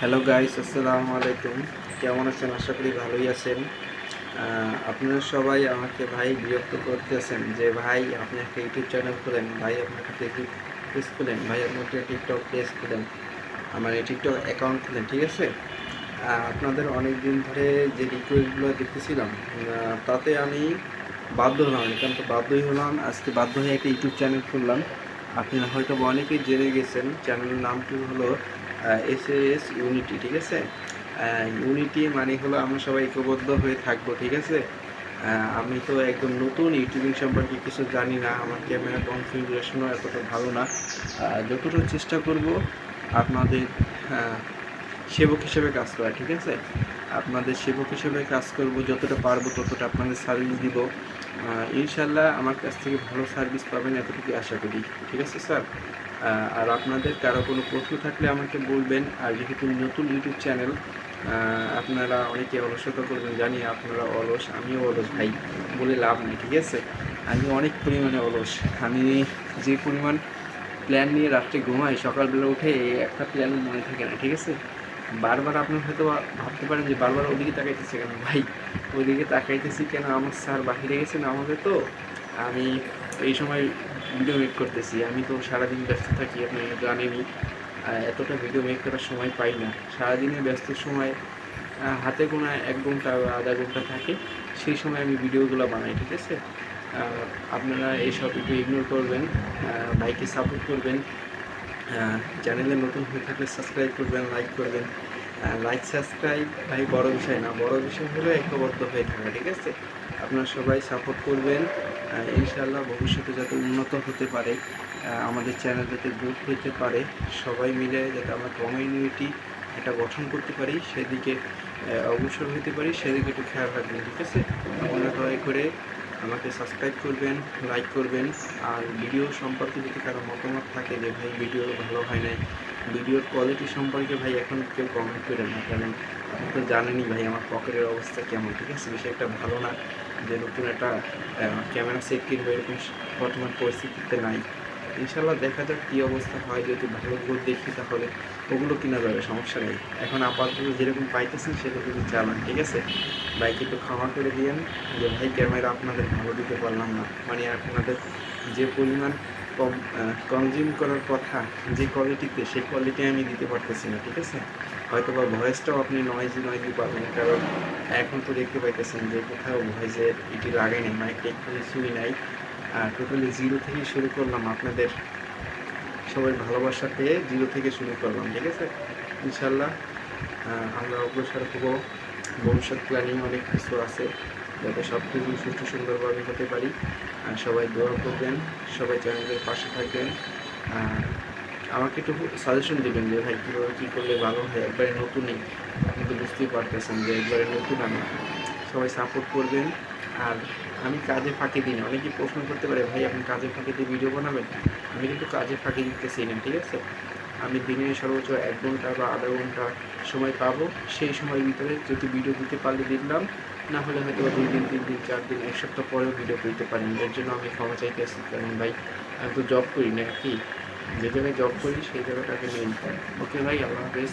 Hello guys আসসালামু আলাইকুম কেমন আছেন? আশা করি ভালোই আছেন। আপনারা সবাই আমাকে ভাই বিরক্ত করতেছেন যে, ভাই, আপনি একটা ইউটিউব চ্যানেল খুলেন। ভাই আপনি একটা ফেসবুক পেজ খুলেন। ভাই আপনি একটা টিকটক পেজ খুলেন। আমার এই টিকটক অ্যাকাউন্ট খুলেন। ঠিক আছে? আপনাদের অনেক দিন ধরে যে রিকোয়েস্টগুলো দেখতেছিলাম তাতে আমি বাধ্য হলাম। এখান তো বাধ্যই হলাম। আজকে বাধ্য হয়ে একটা ইউটিউব চ্যানেল খুললাম। আপনারা হয়তো অনেকেই জেনে গেছেন চ্যানেলের নামটি হলো এস এস ইউনিটি ঠিক আছে? ইউনিটি মানে হলো আমরা সবাই ঐক্যবদ্ধ হয়ে থাকব, ঠিক আছে? আমি তো একদম নতুন ইউটিউবিং সম্পর্কে কিছু জানি না, আমার ক্যামেরা কনফিগারেশনও এতটা ভালো না। যতটুকু চেষ্টা করব আপনাদের সেবক হিসেবে কাজ করা, ঠিক আছে? আপনাদের সেবক হিসেবে কাজ করব, যতটা পারব ততটা আপনাদের সার্ভিস দিব। ইনশাল্লাহ আমার কাছ থেকে ভালো সার্ভিস পাবেন এতটুকু আশা করি, ঠিক আছে স্যার আর আপনাদের কারও কোনো প্রশ্ন থাকলে আমাকে বলবেন। আর যেহেতু নতুন ইউটিউব চ্যানেল আপনারা অনেকে অলসতা করবেন, জানি আপনারা অলস, আমিও অলস ভাই বলে লাভ নেই, ঠিক আছে? আমি অনেক পরিমাণে অলস। আমি যে পরিমাণ প্ল্যান নিয়ে রাত্রে ঘুমাই, সকালবেলা উঠে একটা প্ল্যান মনে থাকে না, ঠিক আছে? বারবার আপনার হয়তো ভাবতে পারেন যে বারবার ওদিকে তাকাইতেছে কেন? ভাই ওইদিকে তাকাইতেছি কেন? আমার স্যার বাহিরে গেছেন আমাদের তো। আমি এই সময় ভিডিও মেক করতেছি। আমি তো সারাদিন ব্যস্ত থাকি, আপনি জানেনই। এতটা ভিডিও মেক করার সময় পাই না। সারাদিনে ব্যস্ত সময় হাতে গোনা এক ঘণ্টা বা আধা ঘণ্টা থাকে, সেই সময় আমি ভিডিওগুলো বানাই, ঠিক আছে? আপনারা এইসব একটু ইগনোর করবেন বাইকে সাপোর্ট করবেন চ্যানেলে নতুন হয়ে থাকলে সাবস্ক্রাইব করবেন লাইক করবেন। লাইক সাবস্ক্রাইব ভাই বড় বিষয় না, বড় বিষয় হলো ঐক্যবদ্ধ হয়ে থাকা, ঠিক আছে? আপনারা সবাই সাপোর্ট করবেন। আহ, ইনশাআল্লাহ ভবিষ্যতে যাতে উন্নত হতে পারে আমাদের চ্যানেল যাতে গ্রোথ হতে পারে সবাই মিলে যাতে আমরা কমিউনিটি এটা গঠন করতে পারি সেদিকে অগ্রসর হতে পারি সেদিকে একটু খেয়াল রাখবেন ঠিক আছে? আপনারা দয়া করে আমাকে সাবস্ক্রাইব করবেন লাইক করবেন আর ভিডিও সম্পর্কে যদি কারও মতামত থাকে যে ভাই ভিডিও ভালো হয় নাই ভিডিওর কোয়ালিটি সম্পর্কে ভাই এখন কেউ কমেন্ট করে না, কারণ আপনি তো জানেনই ভাই আমার পকেটের অবস্থা কেমন, ঠিক আছে? একটা ভালো না যে নতুন একটা ক্যামেরা সেট কিনবো, এরকম বর্তমান পরিস্থিতিতে নাই। ইনশাল্লাহ দেখা যাক কী অবস্থা হয়, যদি ভালো গ্রোথ দেখি তাহলে ওগুলো কিনা যাবে, সমস্যা নেই। এখন আপাতত যেরকম পাইতেছেন সেরকম চালান, ঠিক আছে? বাইক একটু ক্ষমা করে দিয়েন যে, ভাই ক্যামেরা আপনাদের ভালো দিতে পারলাম না। মানে আপনাদের যে পরিমাণ কনজিউম করার কথা যে কোয়ালিটিতে, সেই কোয়ালিটি আমি দিতে পারতেছি না, ঠিক আছে? হয়তো বা ভয়েসটাও আপনি নয়েজি নয়েজি পাবেন, কারণ এখন তো দেখতে পাইতেছেন যে কোথাও ভয়েসের এটি লাগাই নেই মাইকটা একটু কিছুই নাই। টোটালি জিরো থেকে শুরু করলাম আপনাদের সবাই ভালোবাসা পেয়ে জিরো থেকে শুরু করলাম, ঠিক আছে? ইনশাল্লাহ আমরা অগ্রসর হব। ভবিষ্যৎ প্ল্যানিং অনেক কিছু আছে। যাতে সব কিছু সুষ্ঠু সুন্দরভাবে হতে পারি। আর সবাই দোয়া করবেন, সবাই চ্যানেলের পাশে থাকবেন। আমাকে একটু সাজেশন দেবেন যে, ভাই, কীভাবে কী করলে ভালো হয়? একবারে নতুনই। আপনি তো বুঝতেই পারতেছেন যে, একবারে নতুন আমি। সবাই সাপোর্ট করবেন। আর আমি কাজে ফাঁকি দিই না। অনেকেই প্রশ্ন করতে পারে, ভাই, আপনি কাজে ফাঁকি দিয়ে ভিডিও বানাবেন? আমি কিন্তু কাজে ফাঁকি দিতেছি না, ঠিক আছে? আমি দিনে সর্বোচ্চ এক ঘণ্টা বা আধা ঘণ্টা সময় পাবো। সেই সময়ের ভিতরে যদি ভিডিও দিতে পারলে দেখলাম, না হলে হয়তো দুই দিন, তিন দিন, চার দিন, এক সপ্তাহ পরেও ভিডিও দিতে পারি এর জন্য আমি ক্ষমা চাইতে আসছি কারণ ভাই, আমি তো জব করি না কি যে জায়গায় জব করি, সেই জায়গাটাকে নেই ওকে ভাই, আল্লাহ হাফেজ।